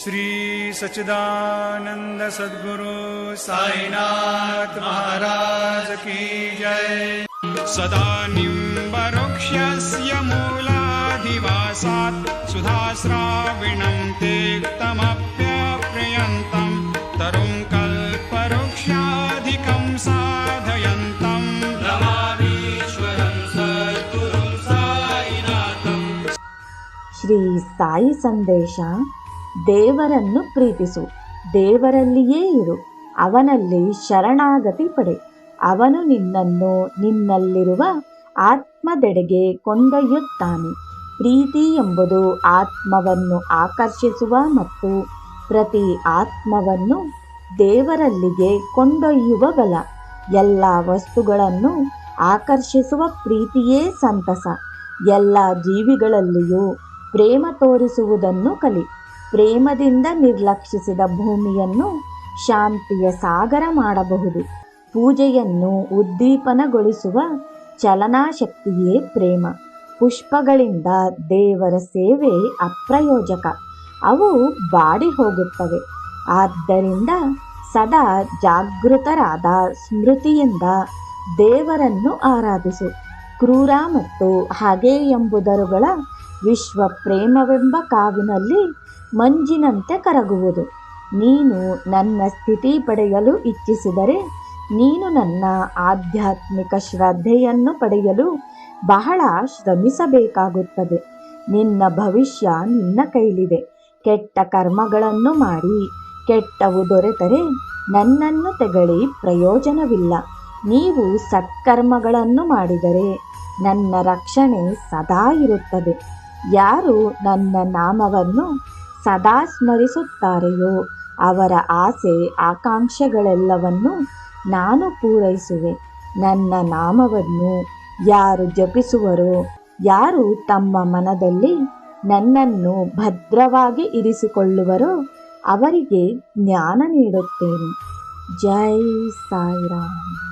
श्रीसच्चिदानन्द सद्गुरु साईनाथ महाराज की जय। सदा निक्षस्य मूलाधिवासात् सुधाश्राविणम् ते तमप्यप्रयन्तम् तरुङ्कल्पक्षाधिकम् साधयन्तम् श्री साई सन्देशा ದೇವರನ್ನು ಪ್ರೀತಿಸು. ದೇವರಲ್ಲಿಯೇ ಇರು. ಅವನಲ್ಲಿ ಶರಣಾಗತಿ ಪಡೆ. ಅವನು ನಿನ್ನನ್ನು ನಿನ್ನಲ್ಲಿರುವ ಆತ್ಮದೆಡೆಗೆ ಕೊಂಡೊಯ್ಯುತ್ತಾನೆ. ಪ್ರೀತಿ ಎಂಬುದು ಆತ್ಮವನ್ನು ಆಕರ್ಷಿಸುವ ಮತ್ತು ಪ್ರತಿ ಆತ್ಮವನ್ನು ದೇವರಲ್ಲಿಗೆ ಕೊಂಡೊಯ್ಯುವ ಬಲ. ಎಲ್ಲ ವಸ್ತುಗಳನ್ನು ಆಕರ್ಷಿಸುವ ಪ್ರೀತಿಯೇ ಸಂತಸ. ಎಲ್ಲ ಜೀವಿಗಳಲ್ಲಿಯೂ ಪ್ರೇಮ ತೋರಿಸುವುದನ್ನು ಕಲಿ. ಪ್ರೇಮದಿಂದ ನಿರ್ಲಕ್ಷಿಸಿದ ಭೂಮಿಯನ್ನು ಶಾಂತಿಯ ಸಾಗರ ಮಾಡಬಹುದು. ಪೂಜೆಯನ್ನು ಉದ್ದೀಪನಗೊಳಿಸುವ ಚಲನಾಶಕ್ತಿಯೇ ಪ್ರೇಮ. ಪುಷ್ಪಗಳಿಂದ ದೇವರ ಸೇವೆ ಅಪ್ರಯೋಜಕ. ಅವು ಬಾಡಿ ಹೋಗುತ್ತವೆ. ಆದ್ದರಿಂದ ಸದಾ ಜಾಗೃತರಾದ ಸ್ಮೃತಿಯಿಂದ ದೇವರನ್ನು ಆರಾಧಿಸು. ಕ್ರೂರ ಮತ್ತು ಹಾಗೆ ಎಂಬುದರುಗಳ ವಿಶ್ವ ಪ್ರೇಮವೆಂಬ ಕಾವಿನಲ್ಲಿ ಮಂಜಿನಂತೆ ಕರಗುವುದು. ನೀನು ನನ್ನ ಸ್ಥಿತಿ ಪಡೆಯಲು ಇಚ್ಛಿಸಿದರೆ ನೀನು ನನ್ನ ಆಧ್ಯಾತ್ಮಿಕ ಶ್ರದ್ಧೆಯನ್ನು ಪಡೆಯಲು ಬಹಳ ಶ್ರಮಿಸಬೇಕಾಗುತ್ತದೆ. ನಿನ್ನ ಭವಿಷ್ಯ ನಿನ್ನ ಕೈಲಿದೆ. ಕೆಟ್ಟ ಕರ್ಮಗಳನ್ನು ಮಾಡಿ ಕೆಟ್ಟವು ದೊರೆತರೆ ನನ್ನನ್ನು ತೆಗಳಿ ಪ್ರಯೋಜನವಿಲ್ಲ. ನೀವು ಸತ್ಕರ್ಮಗಳನ್ನು ಮಾಡಿದರೆ ನನ್ನ ರಕ್ಷಣೆ ಸದಾ ಇರುತ್ತದೆ. ಯಾರು ನನ್ನ ನಾಮವನ್ನು ಸದಾ ಸ್ಮರಿಸುತ್ತಾರೆಯೋ ಅವರ ಆಸೆ ಆಕಾಂಕ್ಷೆಗಳೆಲ್ಲವನ್ನು ನಾನು ಪೂರೈಸುವೆ. ನನ್ನ ನಾಮವನ್ನು ಯಾರು ಜಪಿಸುವರೋ, ಯಾರು ತಮ್ಮ ಮನದಲ್ಲಿ ನನ್ನನ್ನು ಭದ್ರವಾಗಿ ಇರಿಸಿಕೊಳ್ಳುವರೋ ಅವರಿಗೆ ಜ್ಞಾನ ನೀಡುತ್ತೇನೆ. ಜೈ ಸಾಯಿರಾಮ್.